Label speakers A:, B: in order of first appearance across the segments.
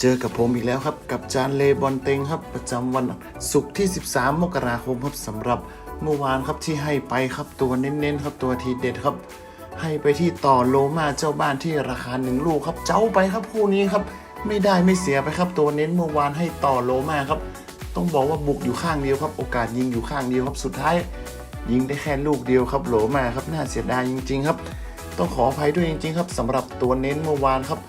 A: เจอกับผมอีกแล้วครับ กับจานเลบอนเต็งครับ ประจำวันศุกร์ที่ 13 มกราคมครับสำหรับเมื่อวานครับที่ให้ไปครับตัวเน้นๆครับตัวทีเด็ดครับ ให้ไปที่ต่อโลมาเจ้าบ้านที่ราคาหนึ่งลูกครับ เจ้าไปครับคู่นี้ครับ ไม่ได้ไม่เสียไปครับ ตัวเน้นเมื่อวานให้ต่อโลมาครับ ต้องบอกว่าบุกอยู่ข้างเดียวครับ โอกาสยิงอยู่ข้างเดียวครับสุดท้าย ยิงได้แค่ลูกเดียวครับโลมาครับน่าเสียดายจริง ๆ ครับ ต้องขออภัยด้วยจริง ๆ ครับสำหรับตัวเน้นเมื่อวานครับ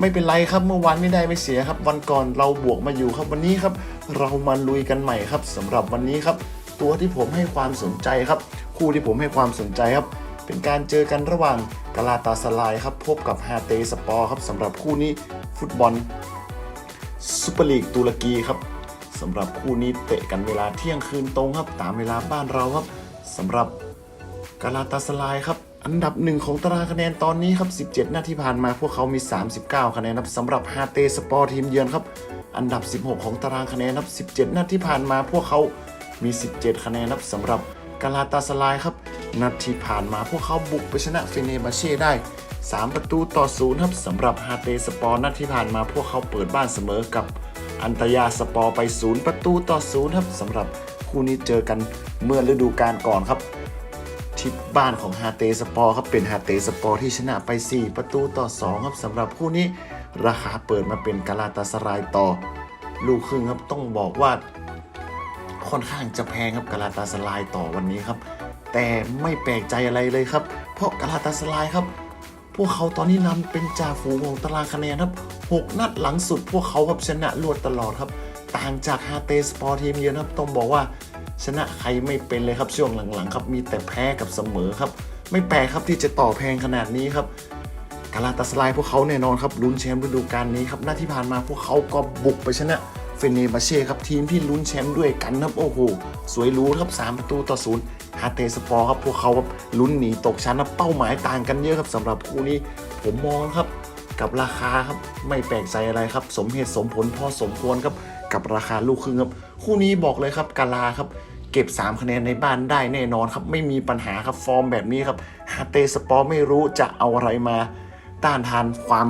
A: ไม่เป็นไรครับเมื่อวานไม่ได้ไม่เสียครับ วันก่อนเราบวกมาอยู่ครับวันนี้ครับ เรามาลุยกันใหม่ครับสำหรับวันนี้ครับ ตัวที่ผมให้ความสนใจครับ คู่ที่ผมให้ความสนใจครับ เป็นการเจอกันระหว่างกาลาตาสลายครับ พบกับฮาเตสปอร์ครับสำหรับคู่นี้ฟุตบอลซูเปอร์ลีกตุรกีครับสำหรับคู่นี้เตะกันเวลาเที่ยงคืนตรงครับ ตามเวลาบ้านเราครับสำหรับกาลาตาสลายครับ อันดับหนึ่งของตารางคะแนนตอนนี้ครับ 17 นาทีผ่านมาพวกเขามี 39 คะแนนครับสำหรับฮาเตสปอร์ทีมเยือนครับ อันดับ 16 ของตารางคะแนนครับ 17 นาทีผ่านมาพวกเขามี 17 คะแนนครับสำหรับกาลาตาสลายครับนัดที่ผ่านมาพวกเขาบุกไปชนะเฟเนบาเช่ได้ 3 ประตูต่อศูนย์ครับสำหรับฮาเตสปอร์นัดที่ผ่านมาพวกเขาเปิดบ้านเสมอกับอันตยาสปอร์ไป 0 ประตูต่อศูนย์ครับสำหรับคู่นี้เจอกันเมื่อฤดูกาลก่อนครับ ที่บ้านของฮาเตสปอร์ครับเป็นฮาเตสปอร์ที่ชนะไป 4 ประตูต่อ 2 ครับสำหรับคู่นี้ราคาเปิดมาเป็นกาลาตาสรายต่อ ลูกครึ่งครับต้องบอกว่า ค่อนข้างจะแพงครับกาลาตาสลายต่อวันนี้ครับ แต่ไม่แปลกใจอะไรเลยครับ เพราะกาลาตาสลายครับพวกเขาตอนนี้นำเป็นจ่าฝูงของตารางคะแนนครับ 6 นัดหลังสุด พวกเขาครับชนะรวดตลอดครับ ต่างจากฮาเตสปอร์ทีมเยือนครับต้องบอกว่า ชนะใครไม่เป็นเลยครับช่วงหลังๆครับมีแต่แพ้กับเสมอครับ ไม่แปลกครับที่จะต่อแพงขนาดนี้ครับกาลาตาสลายพวกเขาแน่นอนครับลุ้นแชมป์ฤดูกาลนี้ครับหน้าที่ผ่านมาพวกเขาก็บุกไปชนะเฟเนบาเช่ครับทีมที่ลุ้นแชมป์ด้วยกันครับโอ้โหสวยรู้ครับ 3 ประตูต่อศูนย์ฮาเตสปอร์ครับพวกเขาครับลุ้นหนีตกชั้นครับเป้าหมายต่างกันเยอะครับสำหรับคู่นี้ผมมองครับ กับราคาครับไม่แปลกใจอะไรครับ สมเหตุสมผลพอสมควรครับกับราคาลูกครึ่งครับ คู่นี้บอกเลยครับกาลาครับ เก็บ 3 คะแนนในบ้านได้แน่นอนครับไม่มีปัญหาครับฟอร์มแบบนี้ครับฮาเตสปอร์ไม่รู้จะเอาอะไรมาต้านทานความ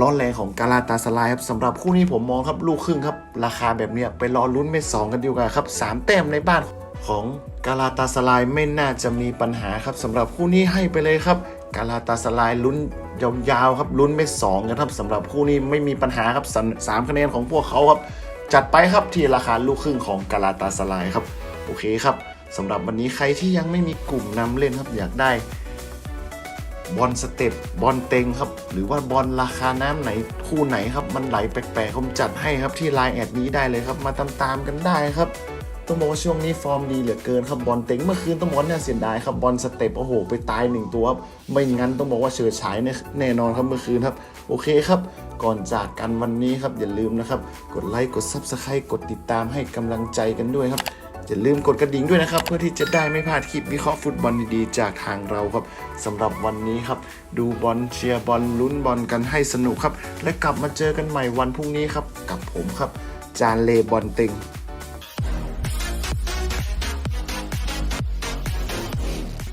A: ร้อนแรงของกาลาตาสลายครับสำหรับคู่นี้ผมมองครับลูกครึ่งครับ ราคาแบบนี้ไปรอลุ้นเม็ดสองกันดีกว่าครับสามแต้มในบ้านของกาลาตาสลายไม่น่าจะมีปัญหาครับสำหรับคู่นี้ให้ไปเลยครับ กาลาตาสลายลุ้นยาวๆครับลุ้นเม็ดสองกันครับสำหรับคู่นี้ไม่มีปัญหาครับสามสามคะแนนของพวกเขาครับ จัดไปครับที่ราคาลูกครึ่งของกาลาตาสลายครับ โอเคครับสำหรับวันนี้ใครที่ยังไม่มีกลุ่มนำเล่นครับอยากได้บอลสเต็ปบอลเต็งครับ หรือว่าบอลราคาน้ำไหนคู่ไหนครับ มันไหลแปลกๆผมจัดให้ครับที่ไลน์แอดนี้ได้เลยครับ มาตามๆกันได้ครับ ต้องบอกว่าช่วงนี้ฟอร์มดีเหลือเกินครับบอลเต็งเมื่อคืนต้องบอกว่าน่าเสียดายครับบอลสเต็ปโอ้โห ไปตายหนึ่งตัวครับไม่งั้นต้องบอกว่าเฉิดฉายแน่นอนครับเมื่อคืนครับ โอเคครับ ก่อนจากกันวันนี้ครับอย่าลืมนะครับ กดไลค์กด Subscribe กดติดตามให้กำลังใจกันด้วยครับอย่าลืมกดกระดิ่งด้วยนะครับ เพื่อที่จะได้ไม่พลาดคลิปวิเคราะห์ฟุตบอลดีๆ จากทางเราครับสำหรับวันนี้ครับ ดูบอลเชียร์บอลลุ้นบอลกันให้สนุกครับ และกลับมาเจอกันใหม่วันพรุ่งนี้ครับ กับผมครับ จานเลบอลเต็ง